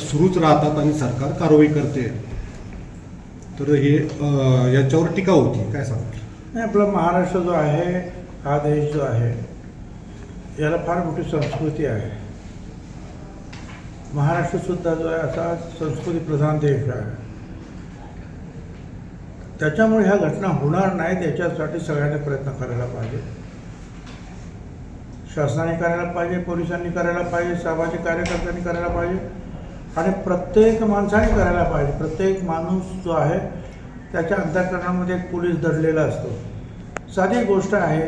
सुरूच राहतात आणि सरकार कारवाई करते. तर हे याच्यावर टीका होती. काय सांगाल नाही आपला महाराष्ट्र जो आहे हा देश जो आहे याला फार मोठी संस्कृती आहे. महाराष्ट्रसुद्धा जो आहे असा संस्कृती प्रधान देश आहे. त्याच्यामुळे ह्या घटना होणार नाहीत याच्यासाठी सगळ्यांनी प्रयत्न करायला पाहिजे. शासनाने करायला पाहिजे पोलिसांनी करायला पाहिजे सामाजिक कार्यकर्त्यांनी करायला पाहिजे. आणि प्रत्येक माणसाने करायला पाहिजे. प्रत्येक माणूस जो आहे त्याच्या अंतःकरणामध्ये एक पोलीस दडलेला असतो. साधी गोष्ट आहे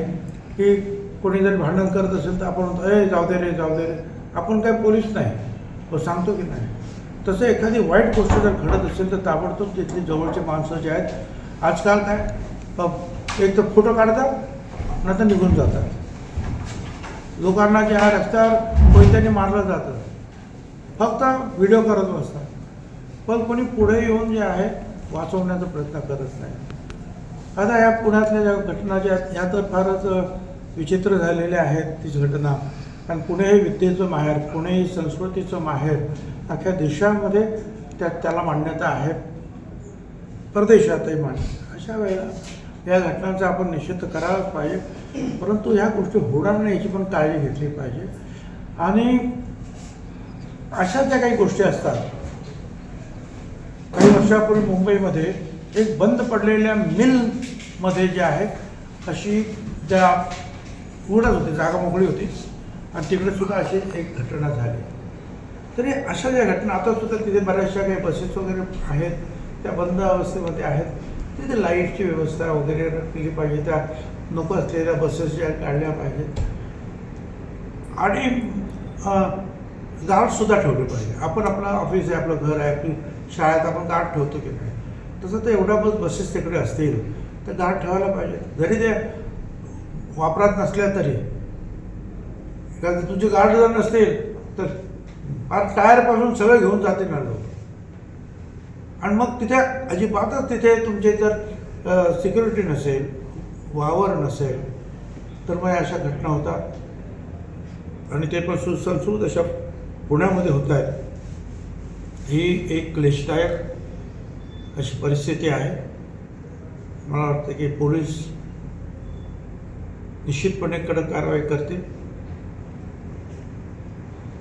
की कोणी जर भांडण करत असेल तर आपण म्हणतो ए जाऊ दे रे जाऊ दे रे. आपण काय पोलीस नाही. व सांगतो की नाही. तसं एखादी वाईट गोष्ट जर घडत असेल तर ताबडतोब तिथली जवळचे माणसं जे आहेत आजकाल काय एक तर फोटो काढतात नंतर निघून जातात. लोकांना जे हा रस्त्यावर कोयत्याने मारलं जातं. फक्त व्हिडिओ करत बसतात. पण कोणी पुढे येऊन जे आहे वाचवण्याचा प्रयत्न करत नाही. आता या पुण्यातल्या ज्या घटना ज्या आहेत तर फारच विचित्र झालेल्या आहेत तीच घटना. कारण पुणे हे विद्येचं माहेर पुणे हे संस्कृतीचं माहेर अख्ख्या देशामध्ये त्या त्याला मान्यता आहे. परदेशातही मान्य. अशा वेळेला या घटनांचा आपण निषेध करायलाच पाहिजे. परंतु ह्या गोष्टी होणार नाही याची पण काळजी घेतली पाहिजे. आणि अशा ज्या काही गोष्टी असतात. काही वर्षापूर्वी मुंबईमध्ये एक बंद पडलेल्या मिलमध्ये जे आहेत अशी त्या उघडत होती जागा मोकळी होती आणि तिकडे सुद्धा अशी एक घटना झाली. तरी अशा ज्या घटना आता सुद्धा तिथे बऱ्याचशा काही बसेस वगैरे आहेत त्या बंद अवस्थेमध्ये आहेत. तिथे लाईटची व्यवस्था वगैरे केली पाहिजे त्या नको असलेल्या बसेस ज्या काढल्या पाहिजेत. आणि गार्डसुद्धा ठेवले पाहिजे. आपण आपलं ऑफिस आहे आपलं घर आहे आपली शाळेत आपण गार्ड ठेवतो की नाही? तसं तर एवढा बस बसेस तिकडे असतील तर गार्ड ठेवायला पाहिजे. जरी ते वापरात नसल्या तरी. कारण तुझे गार्ड जर नसतील तर फार टायरपासून सगळं घेऊन जाते ना लोक. आणि मग तिथे अजिबातच तिथे तुमचे जर सिक्युरिटी नसेल वावर नसेल तर मग अशा घटना होतात. आणि ते पण सुसंस्कृत अशा पुण्यामध्ये होत आहेत. ही एक क्लेशदायक अशी परिस्थिती आहे. मला वाटतं की पोलीस निश्चितपणे कडक कारवाई करतील.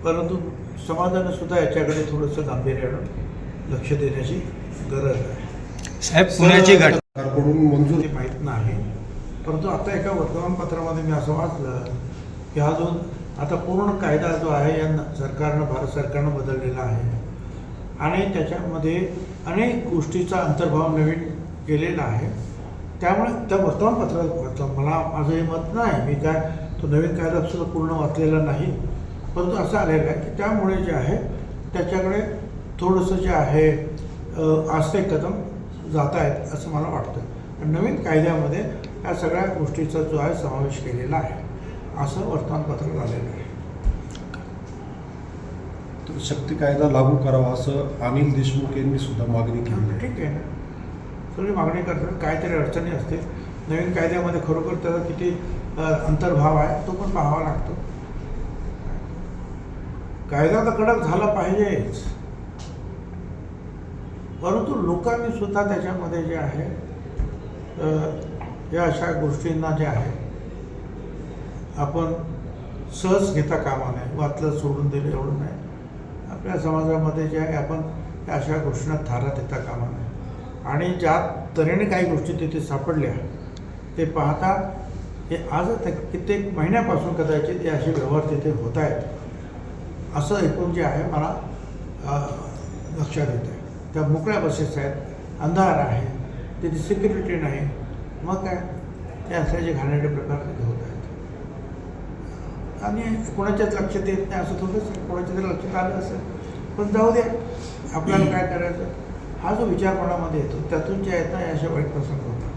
परंतु समाजानं सुद्धा याच्याकडे थोडंसं गांभीर्यानं लक्ष देण्याची गरज आहे. साहेब पुण्याची घटना सरकारकडून मंजूर माहीत नाही. परंतु आता एका वर्तमानपत्रामध्ये मी असं वाचलं की हा जो आता पूर्ण कायदा जो आहे या सरकारनं भारत सरकारनं बदललेला आहे. आणि त्याच्यामध्ये अनेक गोष्टीचा अंतर्भाव नवीन केलेला आहे. त्यामुळे त्या वर्तमानपत्रात वाचलं मला माझं हे मत नाही. मी काय तो नवीन कायदा सुद्धा पूर्ण वाचलेला नाही. परंतु असं आलेलं आहे की त्यामुळे जे आहे त्याच्याकडे थोडंसं जे आहे अ, आस्ते कदम जात आहेत असं मला वाटतं. नवीन कायद्यामध्ये या सगळ्या गोष्टीचा जो आहे समावेश केलेला आहे. असं वर्तमानपत्रात आलेलं आहे. तर शक्ती कायदा लागू करावा असं अनिल देशमुख यांनी सुद्धा मागणी केली आहे. ठीक आहे ना. सगळी मागणी करतात. काहीतरी अडचणी असतील. नवीन कायद्यामध्ये खरोखर त्याचा किती अंतर्भाव आहे तो पण पाहावा लागतो. कायदा तर कडक झाला पाहिजेच. परंतु लोकांनी सुद्धा त्याच्यामध्ये जे आहे या अशा गोष्टींना जे आहे आपण सहज घेता कामा नये वाचलं सोडून दिलं एवढं नाही. आपल्या समाजामध्ये जे आहे आपण त्या अशा गोष्टींना थारा देता कामा नये. आणि ज्या तऱ्हेने काही गोष्टी तिथे सापडल्या ते पाहता हे आजच कित्येक महिन्यापासून कदाचित हे असे व्यवहार तिथे होत आहेत. असं एकूण जे आहे मला लक्षात येतं आहे त्या मोकळ्या बसेस आहेत अंधार आहे तिथे सिक्युरिटी नाही. मग काय? हे असे घाणेरडे प्रकार तिथे होत आहेत. आणि कोणाच्याच लक्षात येत नाही असं थोडंच कोणाच्या तरी लक्षात आलं असेल पण जाऊ द्या. आपल्याला काय करायचं? हा जो विचार मनामध्ये येतो त्यातून जे आहेत ना हे असे वाईट प्रसंग होतात.